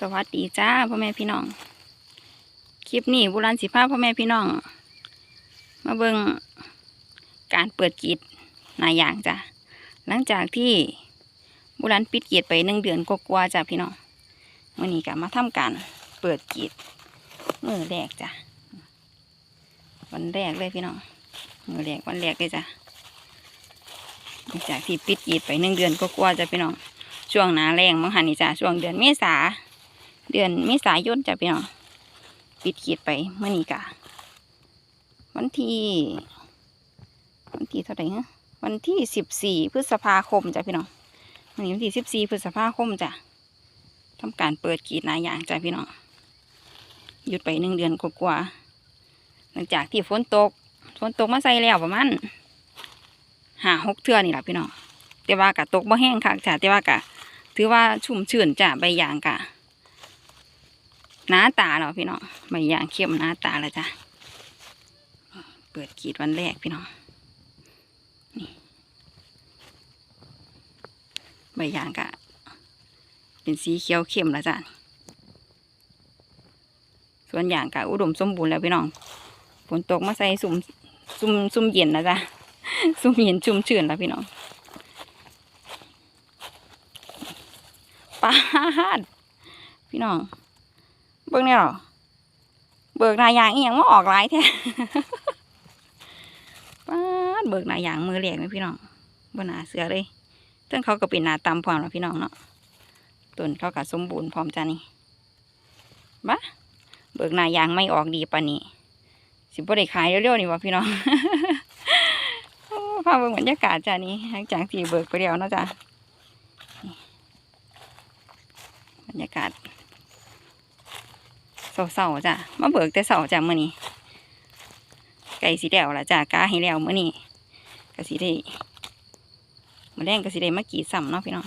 สวัสดีจ้าพ่อแม่พี่น้อง คลิปนี้บุรันสิพาพ่อแม่พี่น้อง มาเบิ่งการเปิดกีดหนายอย่างจ้ะหลังจากที่บุรันปิดกีดไปหนึ่งเดือนกว่าจ้ะพี่น้องวันนี้ก็มาทำการเปิดกีดมือแรกจ้ะวันแรกเลยพี่น้องมือแรกวันแรกเลยจ้ะหลังจากที่ปิดกีดไปหนึ่งเดือนกว่าจ้ะพี่น้องช่วงหนาแรงมังหันนี่จ้ะช่วงเดือนเมษา เดือนเมษายนจ้ะพี่น้องปิดขีดไปเมื่อนี้กะวันที่วันที่เท่าไหร่ฮะวันที่สิบสี่พฤษภาคมจ้ะพี่น้องวันนี้วันที่สิบสี่พฤษภาคมจ้ะทำการเปิดขีดหนายอย่างจ้ะพี่น้องหยุดไปหนึ่งเดือนกว่าๆหลังจากที่ฝนตกฝนตกมาใส่แล้วประมาณห้าหกเทื่อนี่แหละพี่น้องแต่ว่ากะตกบ่แห้งค่ะจ้ะแต่ว่ากะถือว่าชุ่มชื่นจ้ะใบยางกะ หน้าตาเราพี่น้องใบยางเข้มหน้าตาแล้วจ้ะเปิดกีดวันแรกพี่น้องนี่ใบยางกะเป็นสีเขียวเข้มแล้วจ้ะส่วนยางกะอุดมสมบูรณ์แล้วพี่น้องฝนตกมาใส่ซุ่มซุ่มซุ่มเย็นแล้วจ้ะซุ่มเย็นชุ่มชื่นแล้วพี่น้องปาดพี่น้อง บิ่งเนี่ยหรอเบิกหนายางอีหยังมาออกหลายแท้ปาดเบิกหนายางมือแหลกไหมพี่น้องบนหนาเสือเลยต้นเขาก็เป็นหนาตำพร้อมแล้วพี่น้องเนาะต้นเขาก็สมบูรณ์พร้อมจ้านี่บ้าเบิกหนายางไม่ออกดีปานนี้สิบ่ได้ขายเร็วๆนี่วะพี่น้องโอ้พาเบิ่งบรรยากาศจ้านี่หลังจากที่เบิกไปแล้วเนาะจ้าบรรยากาศ เศร้าๆจ้ะมาเบิกแต่เศร้าจ้ะมื้อนี้ไก่สีแล้วละจ้ะกาให้แล้วมื้อนี้ก็สิได้มาแรงก็สิได้มากีดซ้ำเนาะพี่น้อง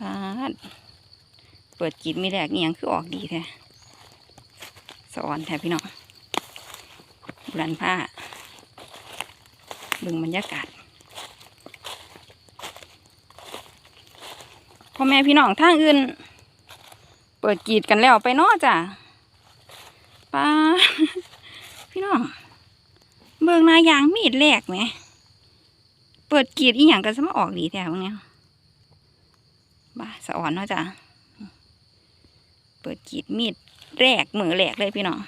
ปาดเปิดกรีดมีแรกนี่ยังคือออกดีแท้สอนแท้พี่น้องบุรันผ้าเบึงบรรยากาศพ่อแม่พี่น้องทางอื่น เปิดกรีดกันแล้วไปเนอจ้ะ ป้าพี่น้อง เบิกนายางมีดแหลกไหม เปิดกีดอีหยังกันซะมาออกดีแถวเนี้ยบ้าสะอ่อนเนาะจ้ะเปิดกีดมีดแรกมือแหลกเลยพี่น้อง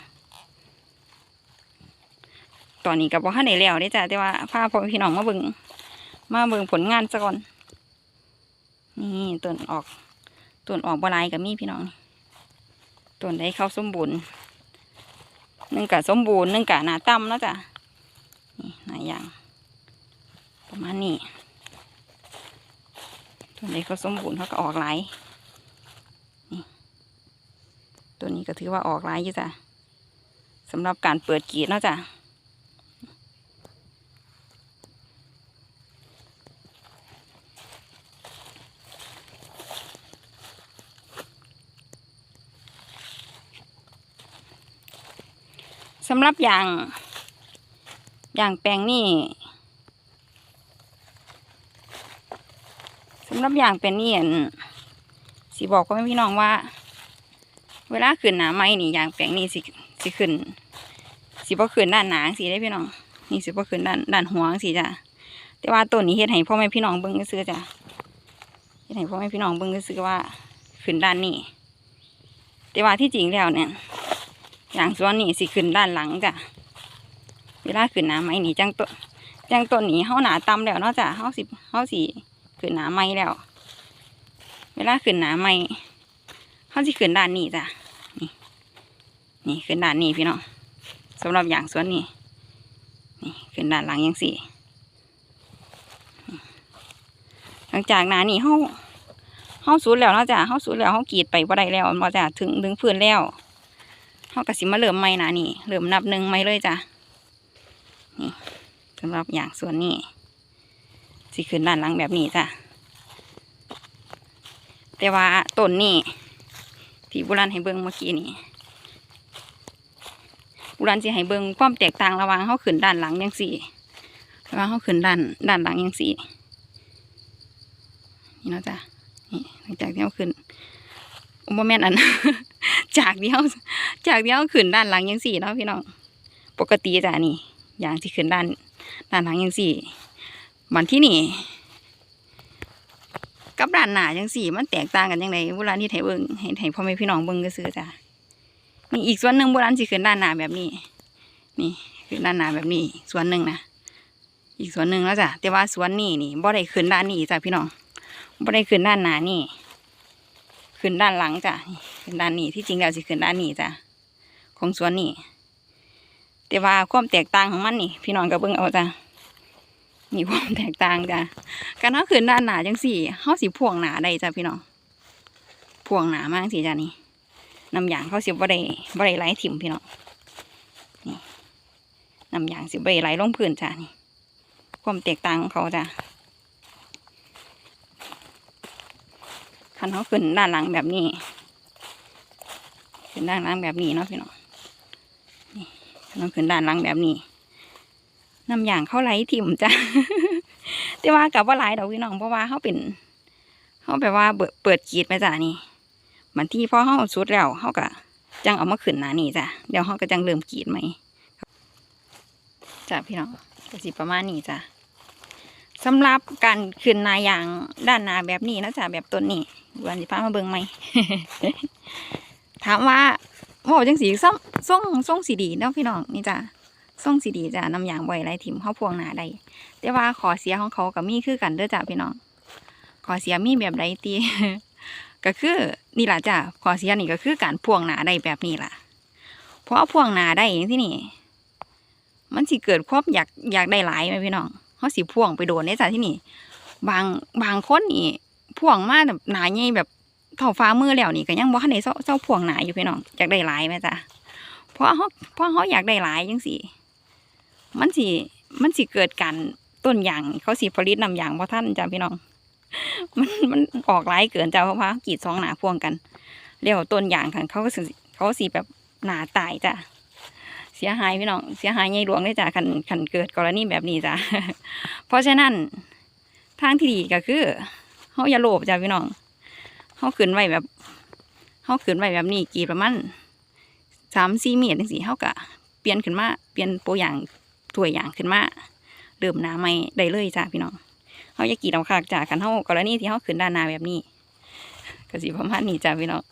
ตอนนี้กับว่าข้าไหนแล้วได้จ้ะแต่ว่าพาพ่อพี่น้องมาเบิงมาเบิงผลงานซะก่อน นี่ต้นออกต้นออกบลายกับมีพี่น้องต้นได้เข้าสมบูรณ์ นึ่งกะสมบูรณ์นึ่งกะหนาต่ำแล้วจ้ะนี่หลายอย่าง ประมาณนี้ต้นได้เขาสมบูรณ์เขาก็ออกหลายนี่ตัวนี้ก็ถือว่าออกหลายอยู่จ้ะสำหรับการเปิดกีดเนาะจ้ะ สำหรับอย่าง อย่างแปลงนี่สำหรับอย่างเป็นนี่อันสิบอกพ่อแม่พี่น้องว่า เวลาขึ้นหนาไม้นี่อย่างแปลงนี่สิสิขึ้น สิบ่ขึ้นด้านหนาสิได้พี่น้อง นี่สิบ่ขึ้นด้านด้านหัวสิจ้ะแต่ว่าต้นนี้เฮ็ดให้พ่อแม่พี่น้องเบิ่งซื่อจ้ะเฮ็ดให้พ่อแม่พี่น้องเบิ่งซื่อว่าขึ้นด้านนี้แต่ว่าที่จริงแล้วเนี่ย อย่างส่วนนี้สิขึ้นด้านหลังจ้ะเวลาขึ้นหนาไม้นี่จังต้นจังต้นนี้เฮาหนาต่ำแล้วเนาะจ้ะเฮาสิเฮาสิขึ้นหนาไม้แล้ว เวลาขึ้นหนาไม้เฮาสิขึ้นด้านนี้จ้ะนี่นี่ขึ้นด้านนี้พี่น้องสำหรับอย่างส่วนนี้นี่ขึ้นด้านหลังยังสี่หลังจากหนานี่เฮาเฮาสูดแล้วเนาะจ้ะเฮาสูดแล้วเฮากีดไปบ่ได้แล้วบ่จ้ะถึงถึงพื้นแล้ว เขากระสิมาเริ่มใหม่นะนี่เริ่มนับหนึ่งใหม่เลยจ้ะนี่สำหรับอย่างส่วนนี้สิขึ้นด้านหลังแบบนี้จ้ะแต่ว่าต้นนี่ที่บุรันให้เบิ้งเมื่อกี้นี่บุรันสิให้เบิ้งความแตกต่างระหว่างเขาขึ้นด้านหลังยังสี่ระหว่างเขาขึ้นด้านด้านหลังยังสี่นี่เนาะจ้ะนี่หลังจากที่เขาขึ้น บ่แม่นอัน จากเดียวจากเดียวขึ้นด้านหลังยังสี่เนาะพี่น้องปกติจ้ะนี่ อย่างที่ขึ้นด้าน ด้านหลังยังสี่มันที่นี่ กับด้านหน้ายังสี่ มันแตกต่างกันยังไงโบราณที่ไทยเบิ่งให้ให้พ่อแม่พี่น้องเบิ่งก็ซื้อจ้ะนี่อีกส่วนหนึ่งโบราณสิขึ้นด้านหน้าแบบนี้ นี่ขึ้นด้านหน้าแบบนี้ ส่วนหนึ่งนะอีกส่วนหนึ่งแล้วจ้ะแต่ว่าส่วนนี้นี่บ่ได้ขึ้นด้านนี้จ้ะพี่น้องบ่ได้ขึ้นด้านหน้านี่ ขึ้นด้านหลังจ้ะขึ้นด้านนี้ที่จริงแล้วสิขึ้นด้านนี้จ้ะของสวนนี่แต่ว่าความแตกต่างของมันนี่ พี่น้องก็เบิ่งเอาจ้ะนี่ความแตกต่างจ้ะการเขาขึ้นด้านหนาจังสี่เขาสิพ่วงหนาได้จ้ะพี่น้องพ่วงหนามากสิจ้ะนี่น้ำยางเขาสิบ่ได้บ่ได้ไหลถิ่มพี่น้องนี่น้ำยางสิบ่ได้ไหลลงพื้นจ้ะนี่ความแตกต่างของเขาจ้ะ คันเขาขึ้นด้านหลังแบบนี้ ขึ้นด้านหลังแบบนี้เนาะพี่น้องนี่คันเขาขึ้นด้านหลังแบบนี้น้ำยางเข้าไหลถิ่มจ้ะแต่ว่ากับว่าหลดอกพี่น้องเพราะว่าเขาเป็นเขาแบบว่าเปิดเปิดกรีดไปจ้ะนี่มันที่พ่อเขาสุดแล้วเขาก็จังเอามาขึ้นหนานี่จ้ะเดี๋ยวเขาก็จังเริ่มกรีดไหมจ้ะพี่น้องกสิประมาณนี้จ้ะสำหรับการขึ้นนายางด้านนาแบบนี้นะจ๊ะแบบต้นนี้ วันสิพามาเบิ่งไหมถามว่าโอ้จังสีส่งส่งส่งสีดีเนาะพี่น้องนี่จ้ะส่งสีดีจ้ะน้ำยางบ่อยไรถิ่มเข้าพวงหนาได้แต่ว่าขอเสียของเขากับมีคือกันเด้อจ้ะพี่น้อง ขอเสียมีแบบใดตีก็คือนี่แหละจ้ะขอเสียนี่ก็คือการพวงหนาได้แบบนี้ล่ะ เพราะพวงหนาได้อย่างที่นี่ มันสิเกิดความอยากอยากได้หลายไหมพี่น้องเขาสิพ่วงไปโดนในสถานที่นี่ บางบางคนนี่ พ่วงมาแบบหนาใหญ่แบบเท่าฟ้ามือแล้วนี่ก็ยังบ่ทันได้เจ้าเจ้าพ่วงหนาอยู่พี่น้องอยากได้หลายไหมจ๊ะเพราะเขาเพราะเขาอยากได้หลายจังสิมันสิมันสิเกิดการต้นยางเขาสิผลิตนำยางเพราะท่านจ้ะพี่น้อง มันมันออกหลายเกินจ้ะเพราะว่ากีดสองหนาพ่วงกันเรียกว่าต้นยางค่ะเขาก็สิเขาสิแบบหนาตายจ้ะเสียหายพี่น้องเสียหายใหญ่หลวงเลยจ้ะคันคันเกิดกรณีแบบนี้จ้ะเพราะฉะนั้นทางที่ดีก็คือ เฮาอย่าโลภจ้ะพี่น้องเขาขึ้นไว้แบบเขาขึ้นไว้แบบนี้กี่ประมาณสามสี่เมตรจังสี่เขาก็เปลี่ยนขึ้นมาเปลี่ยนโปรอย่างตัวอย่างขึ้นมาเริ่มหน้าไม่ได้เลยจ้ะพี่น้องเขาอย่ากรีดเอาคากจ้ะกันเขากรณีที่เขาขึ้นด้านนาแบบนี้ก็สีประมาณนี้จ้ะพี่น้อง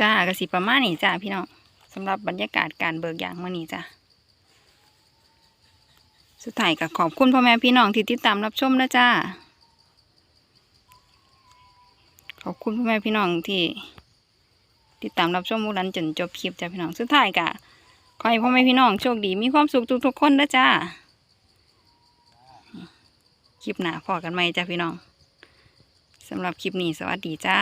จ้ากระสิประมาณนี้จ้าพี่น้องสำหรับบรรยากาศการเบิกอย่างเมื่อนี้จ้าสุดท้ายก็ขอบคุณพ่อแม่พี่น้องที่ติดตามรับชมนะจ้าขอบคุณพ่อแม่พี่น้องที่ ติดตามรับชมมูรันจนจบคลิปจ้าพี่น้องสุดท้ายก็ขอให้พ่อแม่พี่น้องโชคดีมีความสุขทุกๆคนนะจ้าคลิปหน้าพอกันไหมจ้าพี่น้องสำหรับคลิปนี้สวัสดีจ้า